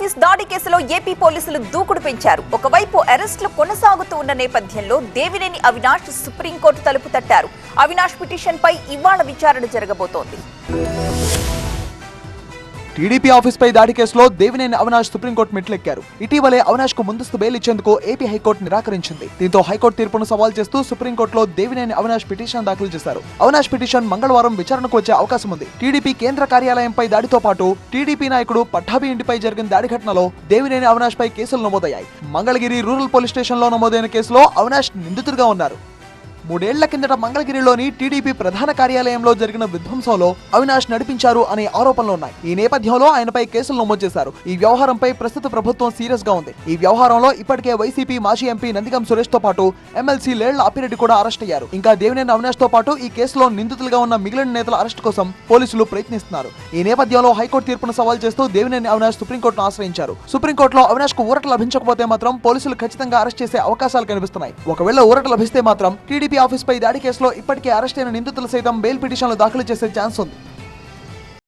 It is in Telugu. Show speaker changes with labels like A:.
A: ఆఫీస్ దాడి కేసులో ఏపీ పోలీసులు దూకుడు పెంచారు. ఒకవైపు అరెస్టులు కొనసాగుతూ ఉన్న నేపథ్యంలో దేవినేని అవినాష్ సుప్రీంకోర్టు తలుపు తట్టారు. అవినాష్ పిటిషన్ పై ఇవాళ విచారణ జరగబోతోంది.
B: టీడీపీ ఆఫీస్ పై దాడి కేసులో దేవినేని అవినాష్ సుప్రీంకోర్టు మెట్లెక్కారు. ఇటీవలే అవినాష్కు ముందస్తు బెయిల్ ఇచ్చేందుకు ఏపీ హైకోర్టు నిరాకరించింది. దీంతో హైకోర్టు తీర్పును సవాల్ చేస్తూ సుప్రీంకోర్టులో దేవినేని అవినాష్ పిటిషన్ దాఖలు చేశారు. అవినాష్ పిటిషన్ మంగళవారం విచారణకు వచ్చే అవకాశం ఉంది. టీడీపీ కేంద్ర కార్యాలయంపై దాడితో పాటు టీడీపీ నాయకుడు పట్టాభి ఇంటిపై జరిగిన దాడి ఘటనలో దేవినేని అవినాష్ పై కేసులు నమోదయ్యాయి. మంగళగిరి రూరల్ పోలీస్ స్టేషన్లో నమోదైన కేసులో అవినాష్ నిందితుడిగా ఉన్నారు. మూడేళ్ళ కిందట మంగళగిరిలోని టీడీపీ ప్రధాన కార్యాలయంలో జరిగిన విధ్వంసంలో అవినాష్ నడిపించారు అనే ఆరోపణలు ఉన్నాయి. ఈ నేపథ్యంలో ఆయనపై కేసులు నమోదు చేశారు. ఈ వ్యవహారంపై ప్రస్తుత ప్రభుత్వం సీరియస్గా ఉంది. ఈ వ్యవహారంలో ఇప్పటికే వైసీపీ మాజీ ఎంపీ నందిగం సురేష్తో పాటు ఎమ్మెల్సీ లేళ్ళ అప్పిరెడ్డి కూడా అరెస్ట్ అయ్యారు. ఇంకా దేవినేని అవినాష్తో పాటు ఈ కేసులో నిందితులుగా ఉన్న మిగిలిన నేతల అరెస్ట్ కోసం పోలీసులు ప్రయత్నిస్తున్నారు. ఈ నేపథ్యంలో హైకోర్టు తీర్పును సవాల్ చేస్తూ దేవినేని అవినాష్ సుప్రీంకోర్టును ఆశ్రయించారు. సుప్రీంకోర్టులో అవినాష్కు ఊరట లభించకపోతే మాత్రం పోలీసులు ఖచ్చితంగా అరెస్ట్ చేసే అవకాశాలు కనిపిస్తున్నాయి. ఒకవేళ ఊరట లభిస్తే మాత్రం టీడీపీ ఆఫీస్ పై దాడి కేసులో ఇప్పటికే అరెస్ట్ అయిన నిందితులు సైతం బెయిల్ పిటిషన్లు దాఖలు చేసే ఛాన్స్ ఉంది.